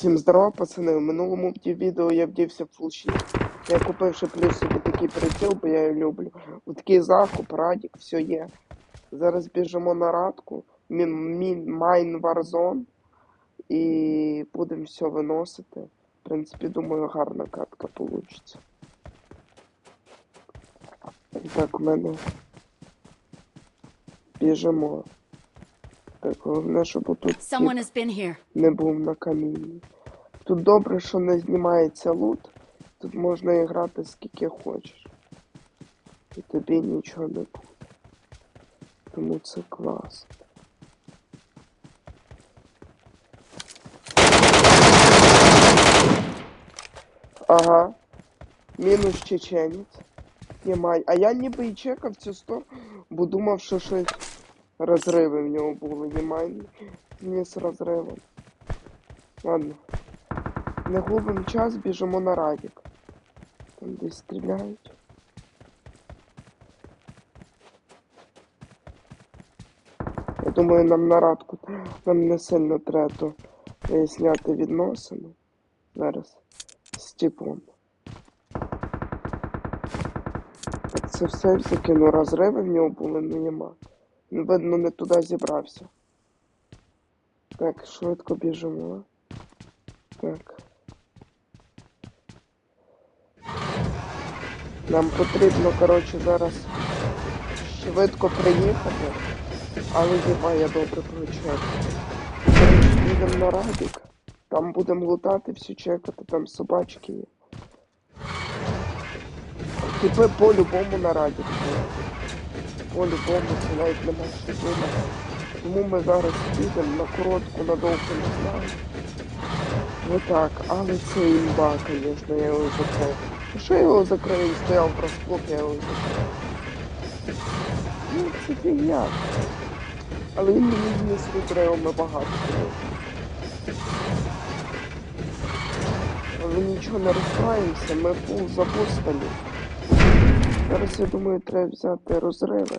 Всім здорово, пацани. В минулому відео я вдівся в фулші. Я купив ще плюс собі такий приціл, бо я його люблю. Ось такий закуп, радік, все є. Зараз біжимо на радку, мін, мін, майн варзон і будемо все виносити. В принципі, думаю, гарна катка вийде. Так, в мене біжимо. Так, головне, щоб тут не був на камінні. Тут добре, що не знімається лут. Тут можна і грати скільки хочеш. І тобі нічого не буде. Тому це клас. Ага. Мінус чеченець. Немає. А я ніби і чекав цю сто, бо думав, що щось розриви в нього були. Немає ні з розривом. Ладно. Не губимо час, біжимо на радік. Там десь стріляють. Я думаю, нам на радку нам не сильно треба виясняти відносини. Зараз з типом. Це все закину. Розриви в нього були, ну нема. Видно, не туди зібрався. Так, швидко біжимо. Так. Нам потрібно, коротше, зараз швидко приїхати, але хіба я добре прочекаю. Їдемо на радік, там будемо лутати, все чекати, там собачки є. Типи по-любому на радік. По-любому навіть нема що думати. Тому ми зараз підемо на коротку, на довго не знаю. Отак, але це імба, звісно, я його закрив. Ну що я його закрив? Він стояв просплок, я його закрив. Ну, це фігня. Але він мені вніс витримав багато. Але нічого не розстраємося, ми пул запустили. Зараз, я думаю, треба взяти розриви.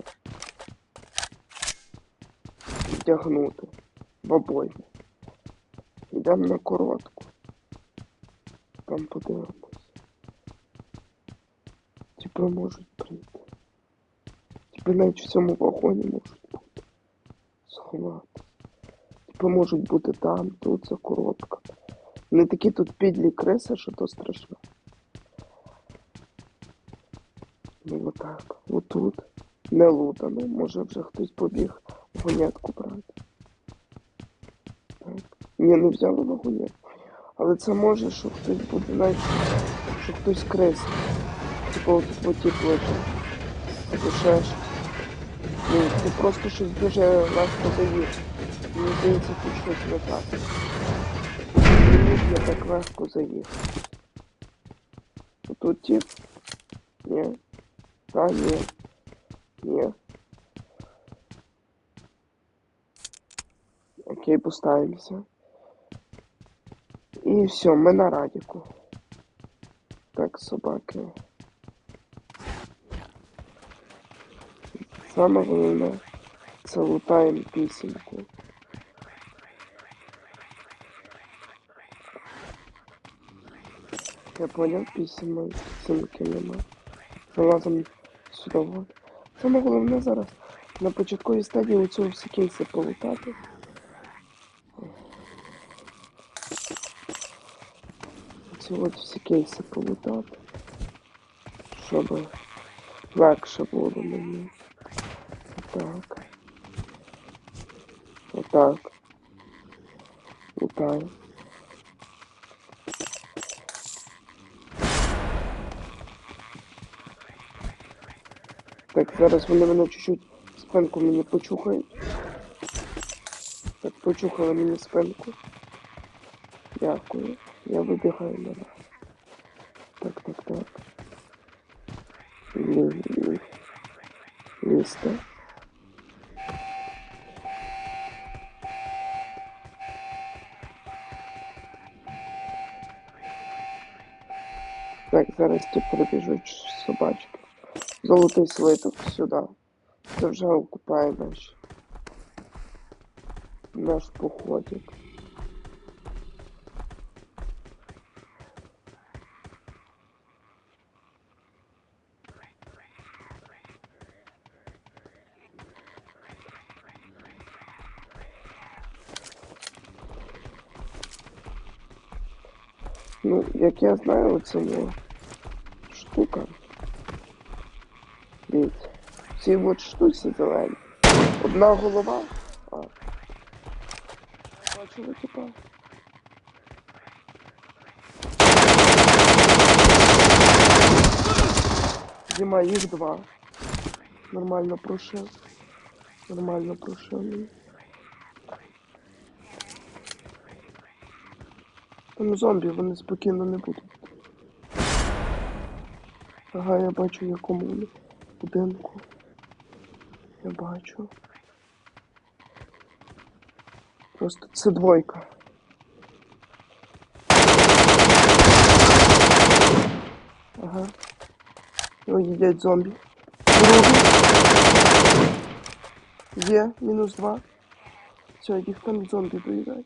Вдягнути в обойму. Йдемо на коротку. Там подивимось. Типи можуть прийти. Типи навіть в цьому вагоні можуть бути. Сховати. Типи можуть бути там, тут за коротка. Не такі тут підлі криси, що то страшно. Ну отак. Отут. Не лутано. Може вже хтось побіг вагонетку брати. Так. Ні, не взяли вагонетку. Але це може, що хтось буде, навіть, що хтось крис. Типу отут от тіп лежить. Або ще щось. Ну, це просто щось дуже легко заїв. Мені здається, тут щось не так. Я так легко заїхав. Тут тип. Ні. Та ні. Ні. Окей, поставимося. І все, ми на радіку. Так, собаки. Саме головне це лутаємо пісеньку. Я поняв пісеньку, пісеньки нема. Залазимо от. Саме головне зараз на початковій стадії у цього всі кейси полутати. Ці от всі кейси полутати. Щоб легше було мені. Отак. Отак. Лутаю. Так, зараз вони мене чуть-чуть спинку мені почухають. Так, почухали мені спинку. Дякую. Я вибігаю на. Так, так, так. Лі- Так, зараз ті прибіжуть собачки. Золотий слиток сюди. Це вже окупає наш. Наш походик. Ну, як я знаю, це не штука. Ці от штуці зелені. Одна голова. А. Бачили, типа. Діма, їх два. Нормально прошив. Нормально прошив. Там зомбі, вони спокійно не будуть. Ага, я бачу якому будинку. Я бачу. Просто це двойка. Ага. Його їдять зомбі. Другий. Є, мінус два. Все, їх там зомбі доїдають.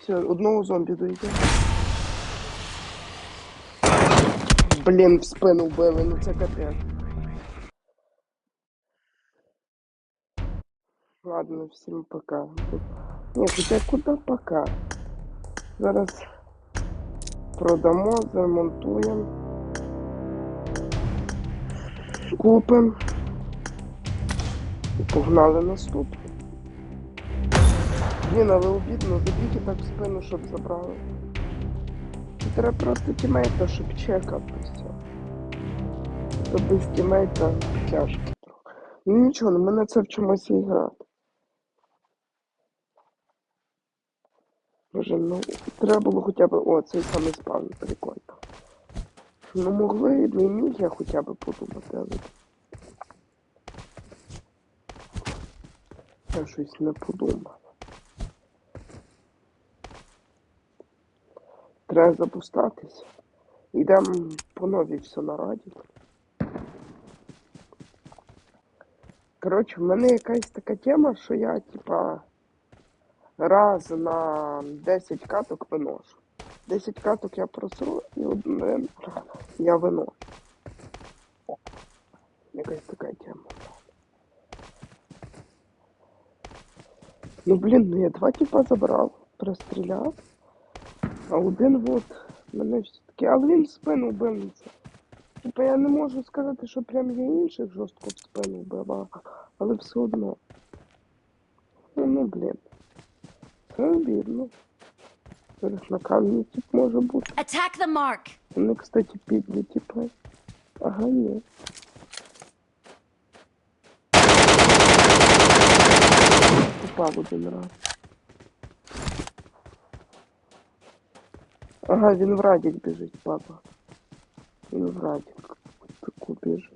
Все, одного зомбі доїдять. Блін, в спину вбили, ну це капець. Ладно, всім пока. Ні, хоча куди пока? Зараз продамо, заремонтуємо. Купимо. І погнали наступний. Блін, але обідно, забійте так в спину, щоб забрали. Треба просто тімейта, щоб чекав і все. То без тімейта тяжко. Ну нічого, ну ми на це вчимося і грати. Боже, ну треба було хоча б. О, цей самий спавн, прикольно. Ну могли, не міг я хоча б подумати, але. Я щось не подумав. Треба запускатись. Йдемо по новій все на раді. Коротше, в мене якась така тема, що я, типа, раз на 10 каток виношу. 10 каток я просру і один я виношу. Якась така тема. Ну блін, ну я два типа забрав, простріляв. А один вот мене все-таки, але він в спину вбив. Типа я не можу сказати, що прям я інших жорстко в спину вбивав, але все одно. Ну, ну блін. Це обідно. Зараз на камні тип може бути. Attack the mark! Вони, кстати, підлі, типа. Ага, ні. Попав один раз. Ага, він в радік біжить, папа. Він в радік. Таку біжить.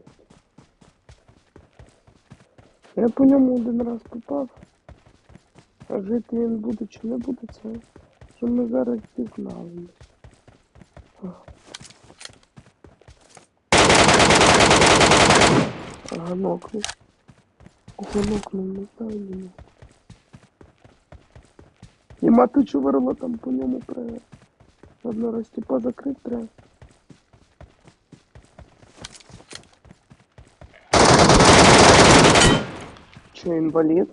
Я по ньому один раз попав. А жити він буде чи не буде, це що ми зараз дізнаємось. Ага, нокнув. Ого, не знаю ні. І мати чуварло там по ньому пригає. Ладно, раз типа закрить треба. Че, инвалид?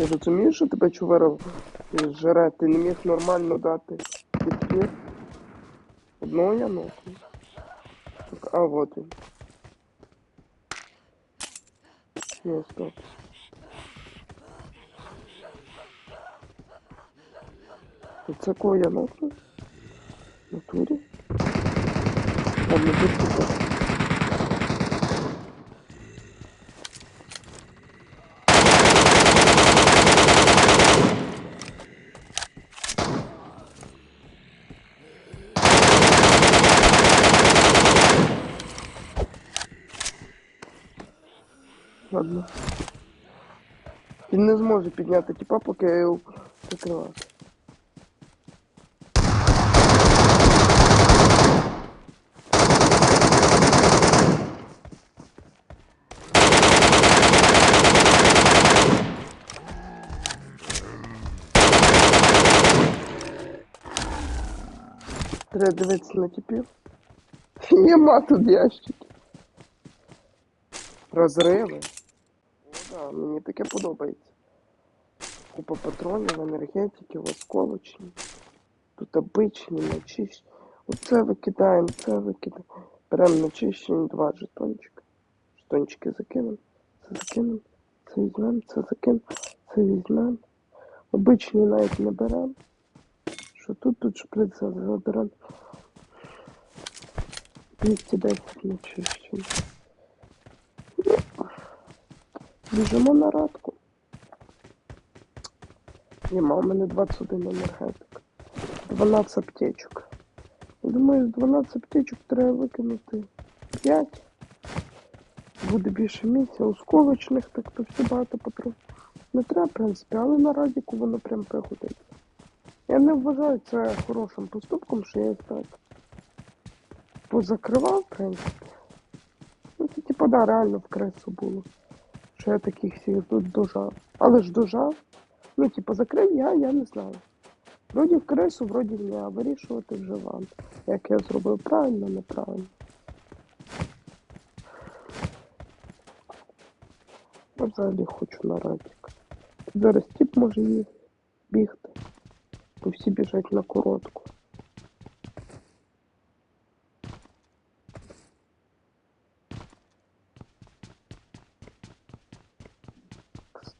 Ти розумієш, що тебе чувара жере, ти не міг нормально дати підпір? Одного я нокну. Так, а вот він. Ні, стоп. Це кого я нокну? В Натурі? Ладно, тут типа. Він не зможе підняти типа, поки я його закриваю. Треба дивитися на типів. Нема тут ящиків. Розриви. Мені таке подобається. Купа патронів, енергетиків, осколочні. Тут обичні, начищені. Оце викидаємо, це викидаємо. Беремо начищені два жетончика. Жетончики закинемо, це закинемо, це візьмемо, це закинемо, це візьмемо. Обичні навіть не беремо. Що тут, тут шприц заберемо. 210 начищені. Біжимо на радку. Нема, у мене 21 енергетик. 12 аптечок. Думаю, з 12 аптечок треба викинути 5. Буде більше місця, осколочних, так то все багато патрон. Не треба, в принципі, але на радіку воно прям пригодиться. Я не вважаю це хорошим поступком, що я так позакривав, в принципі. Ну, це типа, да, реально в кресу було. Що я таких всіх дожав. Але ж дожав. Ну, типу, закрив я, я не знаю. Вроді в кресу, вроді ні, а вирішувати вже вам. Як я зробив правильно, неправильно. Я взагалі хочу на радік. Зараз тип може їх бігти. Бо всі біжать на коротку.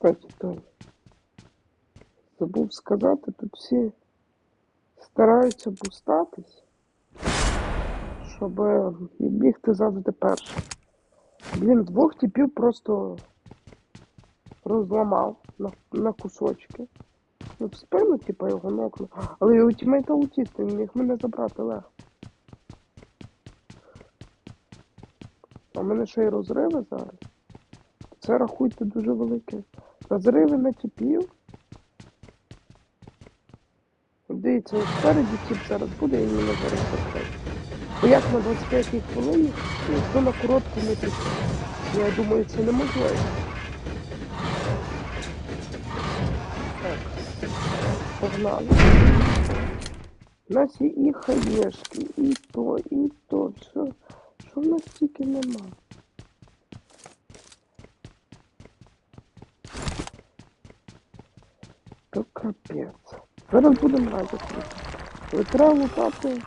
Кстати, Тоня, забув сказати, тут всі стараються бустатись, щоб бігти завжди першим. Блін, двох типів просто розламав на, на кусочки. Ну, в спину, типа, його нокнув. Але його тімейт аутіст, він міг мене забрати легко. А в мене ще й розриви зараз. Це рахуйте дуже велике. Розриви на тіпів. Дивіться, ось спереді тіп зараз буде і він зараз закриє. Бо як на 25 хвилині, ніхто на коротку не прийшов. Я думаю, це неможливо. Так, погнали. У нас є і хаєшки, і то, і то. Що в нас тільки нема. Капець. Зараз будемо радити. Але треба лутати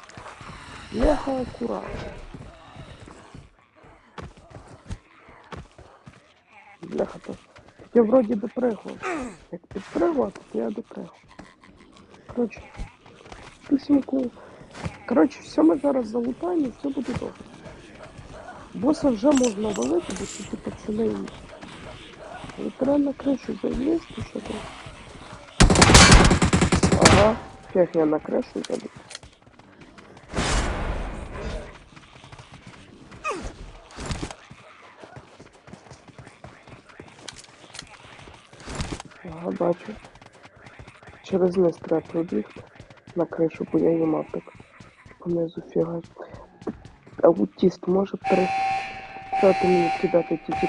мега акуратно. Бляха то. Я вроді допригував. Як підпригував, то я допригував. Коротше, пісеньку. Коротше, все ми зараз залутаємо і все буде добре. Боса вже можна валити, бо ці пацани є. Але треба на кришу залізти, що то. Ага, фіг я на кришу заліз. Ага, бачу. Через низ треба пробігти на кришу, бо я їм так понизу фігать. Аутіст може перестати мені кидати ті ті.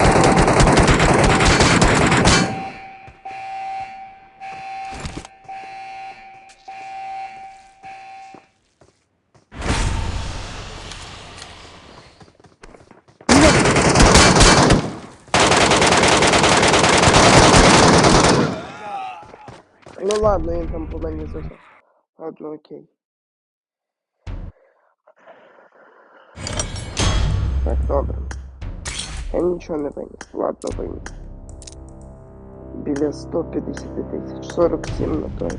Ну ладно, він там по мені зайшов. Ладно, окей. Так, добре. Я нічого не виніс. Ладно, виніс. Біля 150 тисяч. 47 на той.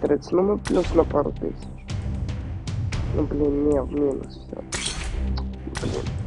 30. Ну ми плюс на пару тисяч. Ну блін, ні, в мінус все. Блін.